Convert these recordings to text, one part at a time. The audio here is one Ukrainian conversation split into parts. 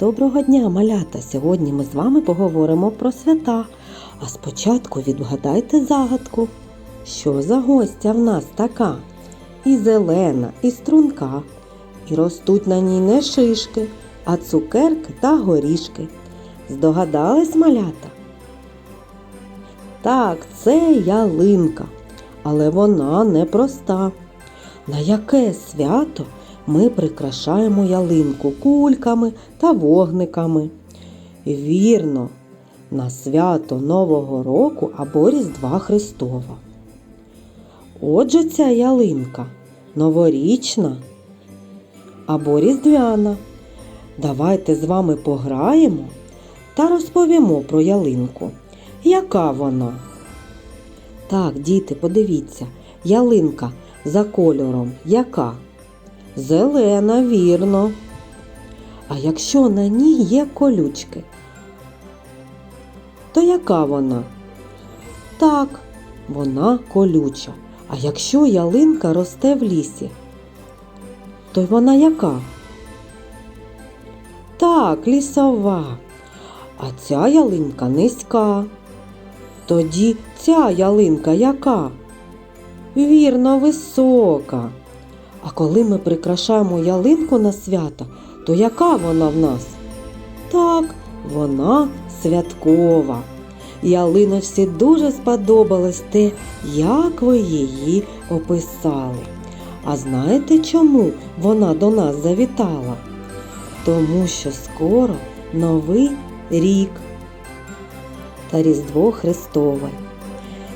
Доброго дня, малята! Сьогодні ми з вами поговоримо про свята. А спочатку відгадайте загадку. Що за гостя в нас така? І зелена, і струнка, і ростуть на ній не шишки, а цукерки та горішки. Здогадались малята? Так, це ялинка, але вона непроста. На яке свято ми прикрашаємо ялинку кульками та вогниками? Вірно, на свято Нового року або Різдва Христова. Отже, ця ялинка новорічна або різдвяна. Давайте з вами пограємо та розповімо про ялинку. Яка вона? Так, діти, подивіться, ялинка за кольором яка? Зелена, вірно. А якщо на ній є колючки, то яка вона? Так, вона колюча. А якщо ялинка росте в лісі, то вона яка? Так, лісова. А ця ялинка низька. Тоді ця ялинка яка? Вірно, висока. А коли ми прикрашаємо ялинку на свята, то яка вона в нас? Так, вона святкова. Ялиночці дуже сподобалось те, як ви її описали. А знаєте чому вона до нас завітала? Тому що скоро новий рік та Різдво Христове.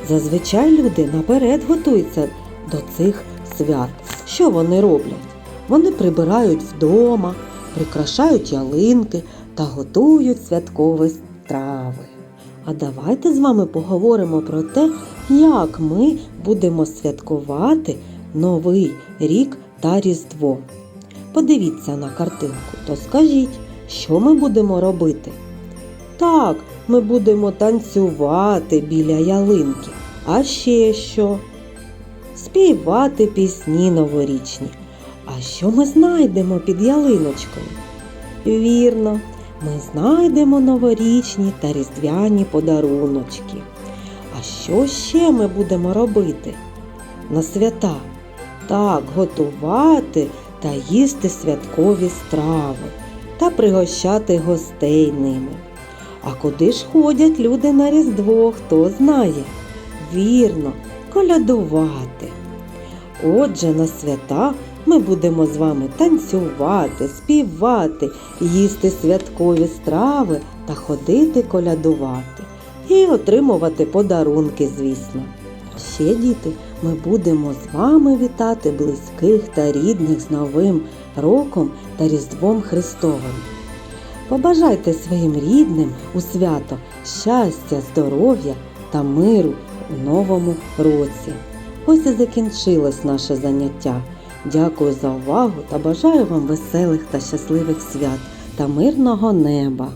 Зазвичай люди наперед готуються до цих свят. Що вони роблять? Вони прибирають вдома, прикрашають ялинки та готують святкові страви. А давайте з вами поговоримо про те, як ми будемо святкувати Новий рік та Різдво. Подивіться на картинку, то скажіть, що ми будемо робити? Так, ми будемо танцювати біля ялинки. А ще що? Співати пісні новорічні. А що ми знайдемо під ялиночкою? Вірно, ми знайдемо новорічні та різдвяні подаруночки. А що ще ми будемо робити? На свята? Так, готувати та їсти святкові страви та пригощати гостей ними. А куди ж ходять люди на Різдво, хто знає? Вірно, колядувати. Отже, на свята ми будемо з вами танцювати, співати, їсти святкові страви та ходити колядувати і отримувати подарунки, звісно. Ще, діти, ми будемо з вами вітати близьких та рідних з Новим роком та Різдвом Христовим. Побажайте своїм рідним у свято щастя, здоров'я та миру новому році. Ось і закінчилось наше заняття. Дякую за увагу та бажаю вам веселих та щасливих свят та мирного неба.